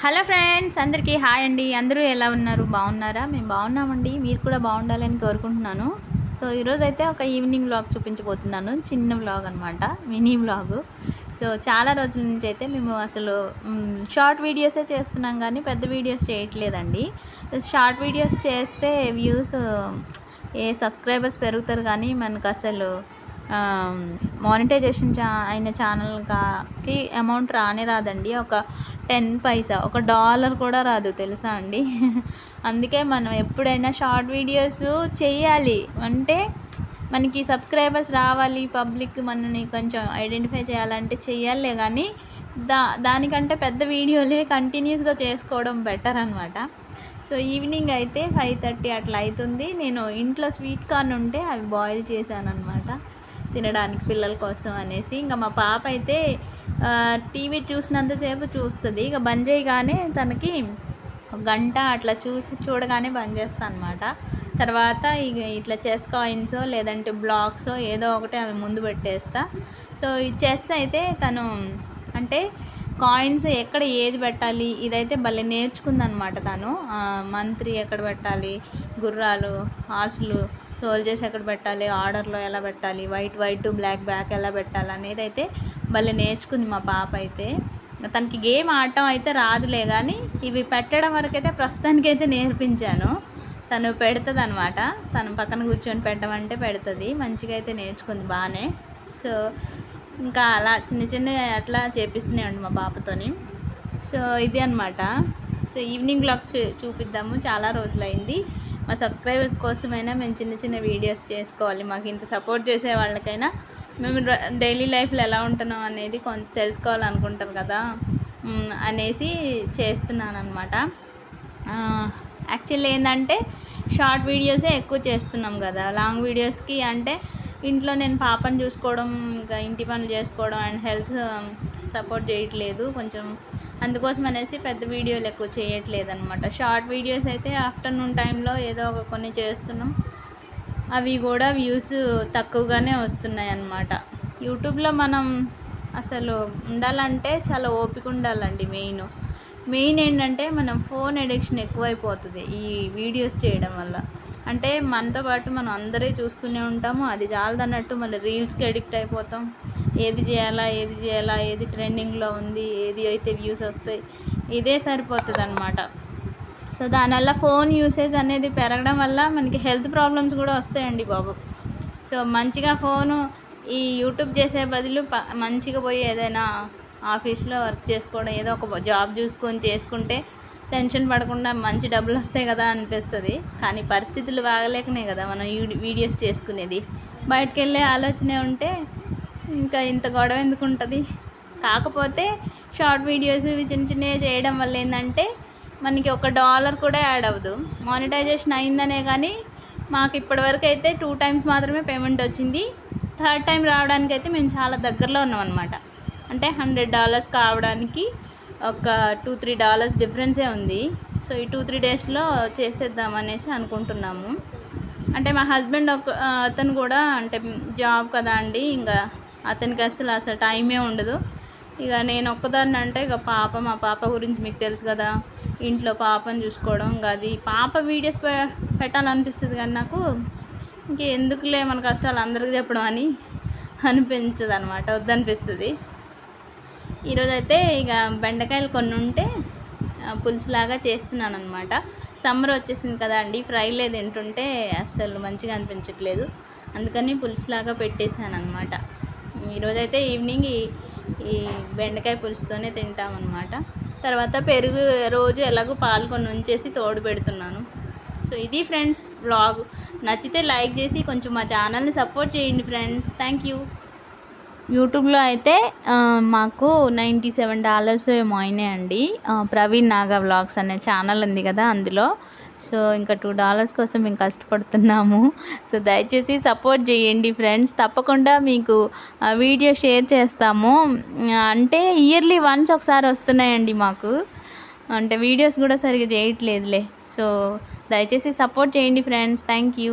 Hello friends అందరికీ hi అండి. అందరూ ఎలా ఉన్నారు? బాగున్నారా? మేము బాగున్నామండి. మీరు కూడా బాగుండాలని కోరుకుంటున్నాను. సో ఈరోజు అయితే ఒక ఈవినింగ్ వ్లాగ్ చూపించబోతున్నాను. చిన్న వ్లాగ్ అనమాట మినీ వ్లాగ్. సో చాలా రోజుల నుంచి అయితే మేము అసలు షార్ట్ వీడియోసే చేస్తున్నాం కానీ పెద్ద వీడియోస్ చేయట్లేదండి. షార్ట్ వీడియోస్ చేస్తే వ్యూస్ ఏ సబ్స్క్రైబర్స్ పెరుగుతారు కానీ మనకు అసలు మానిటైజేషన్ చా అయిన ఛానల్కి అమౌంట్ రానే రాదండి. ఒక టెన్ పైసా ఒక డాలర్ కూడా రాదు తెలుసా అండి? అందుకే మనం ఎప్పుడైనా షార్ట్ వీడియోస్ చేయాలి. అంటే మనకి సబ్స్క్రైబర్స్ రావాలి పబ్లిక్ మనని కొంచెం ఐడెంటిఫై చేయాలంటే చేయాలే కానీ దా దానికంటే పెద్ద వీడియోలే కంటిన్యూస్గా చేసుకోవడం బెటర్ అనమాట సో ఈవినింగ్ అయితే ఫైవ్ థర్టీ అట్లా అవుతుంది నేను ఇంట్లో స్వీట్ కార్న్ ఉంటే అవి బాయిల్ చేశాను అనమాట తినడానికి పిల్లల కోసం అనేసి. ఇంకా మా పాప అయితే టీవీ చూసినంతసేపు చూస్తుంది. ఇక బంద్ చేయగానే తనకి ఒక గంట అట్లా చూసి చూడగానే బంద్ చేస్తాను అనమాట తర్వాత ఇక ఇట్లా చెస్ కాయిన్సో లేదంటే బ్లాక్సో ఏదో ఒకటి అవి ముందు పెట్టేస్తా. సో ఈ చెస్ అయితే తను అంటే కాయిన్స్ ఎక్కడ ఏది పెట్టాలి? ఇదైతే భలే నేర్చుకుందనమాట తను. మంత్రి ఎక్కడ పెట్టాలి? గుర్రాలు హార్సులు సోల్జర్స్ ఎక్కడ పెట్టాలి? ఆర్డర్లో ఎలా పెట్టాలి? వైట్ వైట్ బ్లాక్ బ్లాక్ ఎలా పెట్టాలి అనేది అయితే భలే నేర్చుకుంది మా పాప అయితే. తనకి గేమ్ ఆడటం అయితే రాదులే కానీ ఇవి పెట్టడం వరకు అయితే ప్రస్తుతానికైతే నేర్పించాను. తను పెడుతుంది అనమాట తను పక్కన కూర్చొని పెట్టమంటే పెడుతుంది. మంచిగా అయితే నేర్చుకుంది బాగానే సో ఇంకా అలా చిన్న చిన్న అట్లా చేపిస్తూనే ఉండి మా పాపతోని సో ఇది అనమాట సో ఈవినింగ్ బ్లాగ్ చూ చూపిద్దాము. చాలా రోజులైంది. మా సబ్స్క్రైబర్స్ కోసమైనా మేము చిన్న చిన్న వీడియోస్ చేసుకోవాలి. మాకు ఇంత సపోర్ట్ చేసే వాళ్ళకైనా మేము డైలీ లైఫ్లో ఎలా ఉంటున్నాం అనేది కొంత తెలుసుకోవాలనుకుంటారు కదా. అనేసి చేస్తున్నాను అనమాట యాక్చువల్లీ ఏంటంటే షార్ట్ వీడియోసే ఎక్కువ చేస్తున్నాం కదా. లాంగ్ వీడియోస్కి అంటే ఇంట్లో నేను పాపను చూసుకోవడం ఇంకా ఇంటి పనులు చేసుకోవడం అండ్ హెల్త్ సపోర్ట్ చేయట్లేదు కొంచెం. అందుకోసం అనేసి పెద్ద వీడియోలు ఎక్కువ చేయట్లేదు అనమాట షార్ట్ వీడియోస్ అయితే ఆఫ్టర్నూన్ టైంలో ఏదో ఒక కొన్ని చేస్తున్నాం. అవి కూడా వ్యూస్ తక్కువగానే వస్తున్నాయి అన్నమాట యూట్యూబ్లో మనం అసలు ఉండాలంటే చాలా ఓపిక ఉండాలండి మెయిన్. మెయిన్ ఏంటంటే మనం ఫోన్ ఎడిక్షన్ ఎక్కువైపోతుంది ఈ వీడియోస్ చేయడం వల్ల. అంటే మనతో పాటు మనం అందరే చూస్తూనే ఉంటాము. అది చాలదన్నట్టు మళ్ళీ రీల్స్కి అడిక్ట్ అయిపోతాం. ఏది చేయాలా ఏది చేయాలా ఏది ట్రెండింగ్లో ఉంది ఏది అయితే వ్యూస్ వస్తాయి ఇదే సరిపోతుంది అనమాట సో దానివల్ల ఫోన్ యూసేజ్ అనేది పెరగడం వల్ల మనకి హెల్త్ ప్రాబ్లమ్స్ కూడా వస్తాయండి బాబు. సో మంచిగా ఫోను ఈ యూట్యూబ్ చేసే బదులు ప మంచిగా పోయి ఏదైనా ఆఫీస్లో వర్క్ చేసుకోవడం ఏదో ఒక జాబ్ చూసుకొని చేసుకుంటే టెన్షన్ పడకుండా మంచి డబ్బులు వస్తాయి కదా అనిపిస్తుంది. కానీ పరిస్థితులు బాగలేకనే కదా మనం వీడియోస్ చేసుకునేది. బయటకు వెళ్ళే ఆలోచనే ఉంటే ఇంకా ఇంత గొడవ ఎందుకు ఉంటుంది కాకపోతే షార్ట్ వీడియోస్ ఇవి చిన్న చిన్నవి చేయడం వల్ల ఏంటంటే మనకి ఒక డాలర్ కూడా యాడ్ అవ్వదు. మానిటైజేషన్ అయిందనే కానీ మాకు ఇప్పటివరకు అయితే టూ టైమ్స్ మాత్రమే పేమెంట్ వచ్చింది. థర్డ్ టైం రావడానికి అయితే మేము చాలా దగ్గరలో ఉన్నాం అనమాట అంటే హండ్రెడ్ డాలర్స్ కావడానికి ఒక టూ త్రీ డాలర్స్ డిఫరెన్సే ఉంది. సో ఈ టూ త్రీ డేస్లో చేసేద్దాం అనేసి అనుకుంటున్నాము. అంటే మా హస్బెండ్ ఒక అతను కూడా అంటే జాబ్ కదా అండి ఇంకా అతనికి అసలు అసలు టైమే ఉండదు. ఇక నేను ఒక్కదాన్ని అంటే ఇక పాప మా పాప గురించి మీకు తెలుసు కదా ఇంట్లో పాపను చూసుకోవడం ఇంకా అది పాప వీడియోస్ పె- పెట్టాలనిపిస్తుంది కానీ నాకు ఇంక ఎందుకులే మన కష్టాలు అందరికీ చెప్పడం అని అనిపించదు అనమాట వద్దనిపిస్తుంది. ఈరోజు అయితే ఇక బెండకాయలు కొన్ని ఉంటే పులుసులాగా చేస్తున్నాను అనమాట సమ్మర్ వచ్చేసింది కదా అండి లేదు తింటుంటే అసలు మంచిగా అనిపించట్లేదు. అందుకని పులుసులాగా పెట్టేశాను అనమాట ఈరోజైతే ఈవినింగ్ ఈ ఈ బెండకాయ పులుసుతోనే తింటామన్నమాట. తర్వాత పెరుగు రోజు ఎలాగో పాలు కొన్ని ఉంచేసి తోడు పెడుతున్నాను. సో ఇది ఫ్రెండ్స్ బ్లాగ్ నచ్చితే లైక్ చేసి కొంచెం మా ఛానల్ని సపోర్ట్ చేయండి ఫ్రెండ్స్. Thank you. యూట్యూబ్లో అయితే మాకు నైంటీ సెవెన్ డాలర్స్ ఏమో అయినాయండి. ప్రవీణ్ నాగా వ్లాగ్స్ అనే ఛానల్ ఉంది కదా అందులో. సో ఇంకా టూ డాలర్స్ కోసం మేము కష్టపడుతున్నాము. సో దయచేసి సపోర్ట్ చేయండి ఫ్రెండ్స్. తప్పకుండా మీకు వీడియో షేర్ చేస్తాము. అంటే ఇయర్లీ వన్స్ ఒకసారి వస్తున్నాయండి మాకు. అంటే వీడియోస్ కూడా సరిగ్గా చేయట్లేదులే. సో దయచేసి సపోర్ట్ చేయండి ఫ్రెండ్స్. Thank you.